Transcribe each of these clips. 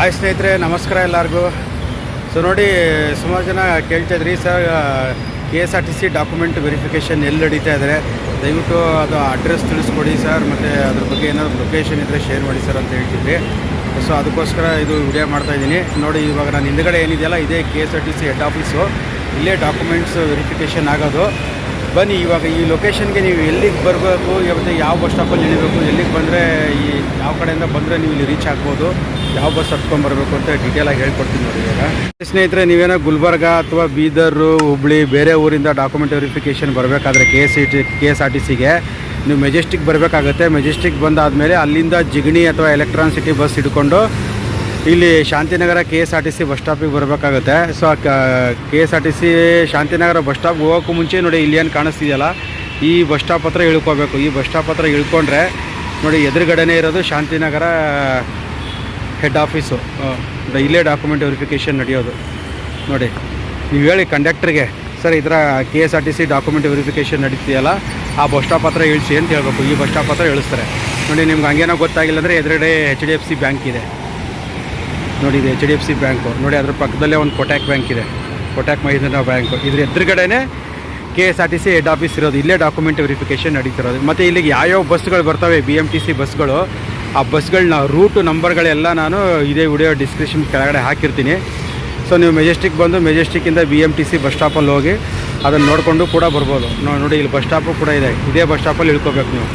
Hi ಸ್ನೇಹಿತರೆ, ನಮಸ್ಕಾರ ಎಲ್ಲರಿಗೂ. ಸೊ ನೋಡಿ, ಸುಮಾರು ಜನ ಕೇಳ್ತಾಯಿದ್ರಿ sir K S R T C document verification ಎಲ್ಲಿ ನಡೀತಾ ಇದ್ದಾರೆ ದಯವಿಟ್ಟು ಅದು ಅಡ್ರೆಸ್ ತಿಳಿಸ್ಕೊಡಿ ಸರ್, ಮತ್ತು ಅದ್ರ ಬಗ್ಗೆ ಏನಾದರೂ ಲೊಕೇಶನ್ ಇದ್ದರೆ ಶೇರ್ ಮಾಡಿ ಸರ್ ಅಂತ ಹೇಳ್ತಿದ್ರಿ ಸೊ ಅದಕ್ಕೋಸ್ಕರ ಇದು ವಿಡಿಯೋ ಮಾಡ್ತಾ ಇದ್ದೀನಿ. ನೋಡಿ, ಇವಾಗ ನಾನು ಹಿಂದ್ಗಡೆ ಏನಿದೆಯಲ್ಲ, ಇದೇ K S R T C head office ಇಲ್ಲೇ ಡಾಕ್ಯುಮೆಂಟ್ಸ್ ವೆರಿಫಿಕೇಷನ್ ಆಗೋದು. ಬನ್ನಿ, ಇವಾಗ ಈ ಲೊಕೇಶನ್ಗೆ ನೀವು ಎಲ್ಲಿಗೆ ಬರಬೇಕು, ಇವತ್ತು ಯಾವ ಬಸ್ ಸ್ಟಾಪಲ್ಲಿ ಇಳಿಬೇಕು, ಎಲ್ಲಿಗೆ ಬಂದರೆ ಈ ಯಾವ ಕಡೆಯಿಂದ ಬಂದರೆ ನೀವು ಇಲ್ಲಿ ರೀಚ್ ಆಗ್ಬೋದು, ಯಾವ ಬಸ್ ಹತ್ಕೊಂಡು ಬರಬೇಕು ಅಂತ ಡೀಟೇಲಾಗಿ ಹೇಳ್ಕೊಡ್ತೀನಿ ನೋಡಿ ಇವಾಗ. ಸ್ನೇಹಿತರೆ, ನೀವೇನೋ ಗುಲ್ಬರ್ಗ ಅಥವಾ ಬೀದರು, ಹುಬ್ಳಿ, ಬೇರೆ ಊರಿಂದ ಡಾಕ್ಯುಮೆಂಟ್ ವೆರಿಫಿಕೇಷನ್ ಬರಬೇಕಾದ್ರೆ K S T K S R T ಸಿಗೆ ನೀವು ಮೆಜೆಸ್ಟಿಕ್ ಬರಬೇಕಾಗುತ್ತೆ. ಮೆಜೆಸ್ಟಿಕ್ ಬಂದಾದಮೇಲೆ ಅಲ್ಲಿಂದ ಜಿಗಣಿ ಅಥವಾ ಎಲೆಕ್ಟ್ರಾನ್ ಸಿಟಿ ಬಸ್ ಹಿಡ್ಕೊಂಡು ಇಲ್ಲಿ Shantinagar K S R T C bus ಸ್ಟಾಪಿಗೆ ಬರಬೇಕಾಗುತ್ತೆ. So K S R T C Shantinagar bus stop ಹೋಗೋಕ್ಕೂ ಮುಂಚೆ ನೋಡಿ ಇಲ್ಲಿ ಏನು ಕಾಣಿಸ್ತಿದೆಯಲ್ಲ, ಈ ಬಸ್ ಸ್ಟಾಪ್ ಹತ್ರ ಇಳ್ಕೋಬೇಕು. ಈ ಬಸ್ ಸ್ಟಾಪ್ ಹತ್ರ ಇಳ್ಕೊಂಡ್ರೆ ನೋಡಿ ಎದುರುಗಡೆನೇ ಇರೋದು ಶಾಂತಿನಗರ ಹೆಡ್ ಆಫೀಸು ಇಲ್ಲೇ ಡಾಕ್ಯುಮೆಂಟ್ ವೆರಿಫಿಕೇಷನ್ ನಡೆಯೋದು. ನೋಡಿ, ನೀವು ಹೇಳಿ ಕಂಡಕ್ಟ್ರಿಗೆ ಸರ್ ಇದರ K S R T C document verification ನಡೀತಿದೆಯಲ್ಲ, ಆ ಬಸ್ ಸ್ಟಾಪ್ ಹತ್ರ ಇಳಿಸಿ ಅಂತ ಹೇಳ್ಬೇಕು. ಈ ಬಸ್ ಸ್ಟಾಪ್ ಹತ್ರ ಇಳಿಸ್ತಾರೆ. ನೋಡಿ, ನಿಮ್ಗೆ ಹಂಗೇನೋ ಗೊತ್ತಾಗಿಲ್ಲ ಅಂದರೆ ಎದುರುಗಡೆ H D F C bank ಇದೆ. ನೋಡಿ ಇದು H D F C bank ನೋಡಿ ಅದ್ರ ಪಕ್ಕದಲ್ಲೇ ಒಂದು ಕೊಟ್ಯಾಕ್ ಬ್ಯಾಂಕ್ ಇದೆ. ಕೊಟ್ಯಾಕ್ ಮಹೇಂದ್ರ ಬ್ಯಾಂಕು ಇದ್ರ ಎದುರುಗಡೆನೇ K S R T C head office ಇರೋದು. ಇಲ್ಲೇ ಡಾಕ್ಯುಮೆಂಟ್ ವೆರಿಫಿಕೇಷನ್ ನಡೀತಿರೋದು. ಮತ್ತು ಇಲ್ಲಿಗೆ ಯಾವ್ಯಾವ ಬಸ್ಗಳು ಬರ್ತವೆ? ಬಿ ಎಂ ಟಿ ಸಿ ಬಸ್ಗಳು ಆ ಬಸ್ಗಳನ್ನ ರೂಟು ನಂಬರ್ಗಳೆಲ್ಲ ನಾನು ಇದೇ ವಿಡಿಯೋ ಡಿಸ್ಕ್ರಿಪ್ಷನ್ ಕೆಳಗಡೆ ಹಾಕಿರ್ತೀನಿ. ಸೊ ನೀವು ಮೆಜೆಸ್ಟಿಕ್ ಬಂದು ಮೆಜೆಸ್ಟಿಕ್ಕಿಂದ B M T C bus ಸ್ಟಾಪಲ್ಲಿ ಹೋಗಿ ಅದನ್ನು ನೋಡಿಕೊಂಡು ಕೂಡ ಬರ್ಬೋದು. ನೋಡಿ, ಇಲ್ಲಿ ಬಸ್ ಸ್ಟಾಪು ಕೂಡ ಇದೆ. ಇದೇ ಬಸ್ ಸ್ಟಾಪಲ್ಲಿ ಇಳ್ಕೋಬೇಕು ನೀವು.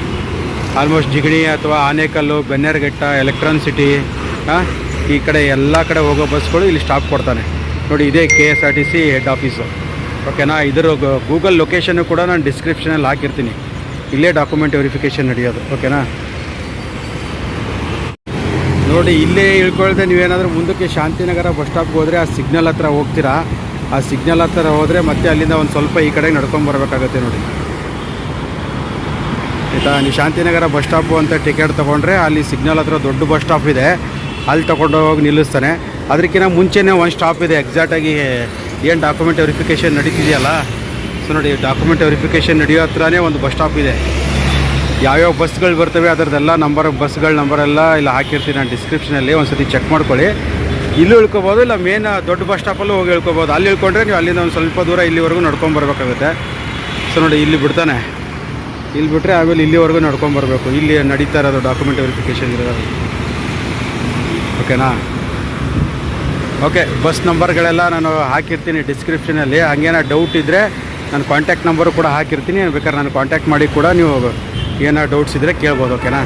ಆಲ್ಮೋಸ್ಟ್ ಜಿಗಣಿ ಅಥವಾ ಆನೇಕಲ್ಲು, ಬೆನ್ನೇರ್ಘಟ್ಟ ಎಲೆಕ್ಟ್ರಾನ್ ಸಿಟಿ ಹಾಂ ಈ ಕಡೆ ಎಲ್ಲ ಕಡೆ ಹೋಗೋ ಬಸ್ಗಳು ಇಲ್ಲಿ ಸ್ಟಾಪ್ ಕೊಡ್ತಾನೆ. ನೋಡಿ, ಇದೇ K S R T C head office ಓಕೆನಾ ಇದರ ಗೂಗಲ್ ಲೊಕೇಶನ್ನು ಕೂಡ ನಾನು ಡಿಸ್ಕ್ರಿಪ್ಷನಲ್ಲಿ ಹಾಕಿರ್ತೀನಿ. ಇಲ್ಲೇ ಡಾಕ್ಯುಮೆಂಟ್ ವೆರಿಫಿಕೇಷನ್ ನಡೆಯೋದು. ಓಕೆನಾ ನೋಡಿ, ಇಲ್ಲೇ ಇಳ್ಕೊಳ್ದೆ ನೀವೇನಾದರೂ ಮುಂದಕ್ಕೆ ಶಾಂತಿನಗರ ಬಸ್ ಸ್ಟಾಪ್ಗೆ ಹೋದರೆ ಆ ಸಿಗ್ನಲ್ ಹತ್ರ ಹೋಗ್ತೀರಾ? ಆ ಸಿಗ್ನಲ್ ಹತ್ರ ಹೋದರೆ ಮತ್ತೆ ಅಲ್ಲಿಂದ ಒಂದು ಸ್ವಲ್ಪ ಈ ಕಡೆ ನಡ್ಕೊಂಡು ಬರಬೇಕಾಗತ್ತೆ ನೋಡಿ. ಆಯಿತಾ? ನೀವು ಶಾಂತಿನಗರ ಬಸ್ ಸ್ಟಾಪು ಅಂತ ಟಿಕೆಟ್ ತೊಗೊಂಡ್ರೆ ಅಲ್ಲಿ ಸಿಗ್ನಲ್ ಹತ್ರ ದೊಡ್ಡ ಬಸ್ ಸ್ಟಾಪ್ ಇದೆ. ಅಲ್ಲಿ ತೊಗೊಂಡು ಹೋಗಿ ನಿಲ್ಲಿಸ್ತಾನೆ. ಅದಕ್ಕಿಂತ ಮುಂಚೆನೇ ಒಂದು ಸ್ಟಾಪ್ ಇದೆ. ಎಕ್ಸಾಕ್ಟಾಗಿ ಏನು ಡಾಕ್ಯುಮೆಂಟ್ ವೆರಿಫಿಕೇಷನ್ ನಡೀತಿದೆಯಲ್ಲ? ಸೊ ನೋಡಿ ಡಾಕ್ಯುಮೆಂಟ್ ವೆರಿಫಿಕೇಷನ್ ನಡೆಯೋ ಹತ್ರನೇ ಒಂದು ಬಸ್ ಸ್ಟಾಪ್ ಇದೆ. ಯಾವ್ಯಾವ ಬಸ್ಗಳು ಬರ್ತವೆ, ಅದರದ್ದೆಲ್ಲ ನಂಬರ್ ಬಸ್ಗಳ ನಂಬರೆಲ್ಲ ಇಲ್ಲಿ ಹಾಕಿರ್ತೀನಿ ನಾನು ಡಿಸ್ಕ್ರಿಪ್ಷನಲ್ಲಿ ಒಂದು ಸತಿ ಚೆಕ್ ಮಾಡ್ಕೊಳ್ಳಿ. ಇಲ್ಲೂ ಇಳ್ಕೊಬೋದು, ಇಲ್ಲ ಮೇನ್ ದೊಡ್ಡ ಬಸ್ ಸ್ಟಾಪಲ್ಲೂ ಹೋಗಿ ಇಳ್ಕೊಬೋದು. ಅಲ್ಲಿ ಇಳ್ಕೊಂಡ್ರೆ ನೀವು ಅಲ್ಲಿಂದ ಒಂದು ಸ್ವಲ್ಪ ದೂರ ಇಲ್ಲಿವರೆಗೂ ನಡ್ಕೊಂಬರ್ಬೇಕಾಗುತ್ತೆ ಸೊ ನೋಡಿ, ಇಲ್ಲಿ ಬಿಡ್ತಾನೆ. ಇಲ್ಲಿ ಬಿಟ್ಟರೆ ಆಮೇಲೆ ಇಲ್ಲಿವರೆಗೂ ನಡ್ಕೊಂಬರ್ಬೇಕು ಬರಬೇಕು. ಇಲ್ಲಿ ನಡೀತಾ ಇರೋದು ಡಾಕ್ಯುಮೆಂಟ್ ವೆರಿಫಿಕೇಷನ್ ಇರೋದು. ಓಕೆನಾ? ಓಕೆ, ಬಸ್ ನಂಬರ್ಗಳೆಲ್ಲ ನಾನು ಹಾಕಿರ್ತೀನಿ ಡಿಸ್ಕ್ರಿಪ್ಷನಲ್ಲಿ. ಹಂಗೇನೋ ಡೌಟ್ ಇದ್ದರೆ ನಾನು ಕಾಂಟ್ಯಾಕ್ಟ್ ನಂಬರು ಕೂಡ ಹಾಕಿರ್ತೀನಿ. ಬೇಕಾದ್ರೆ ನಾನು ಕಾಂಟ್ಯಾಕ್ಟ್ ಮಾಡಿ ಕೂಡ ನೀವು ಏನೋ ಡೌಟ್ಸ್ ಇದ್ದರೆ ಕೇಳ್ಬೋದು, ಓಕೆನಾ?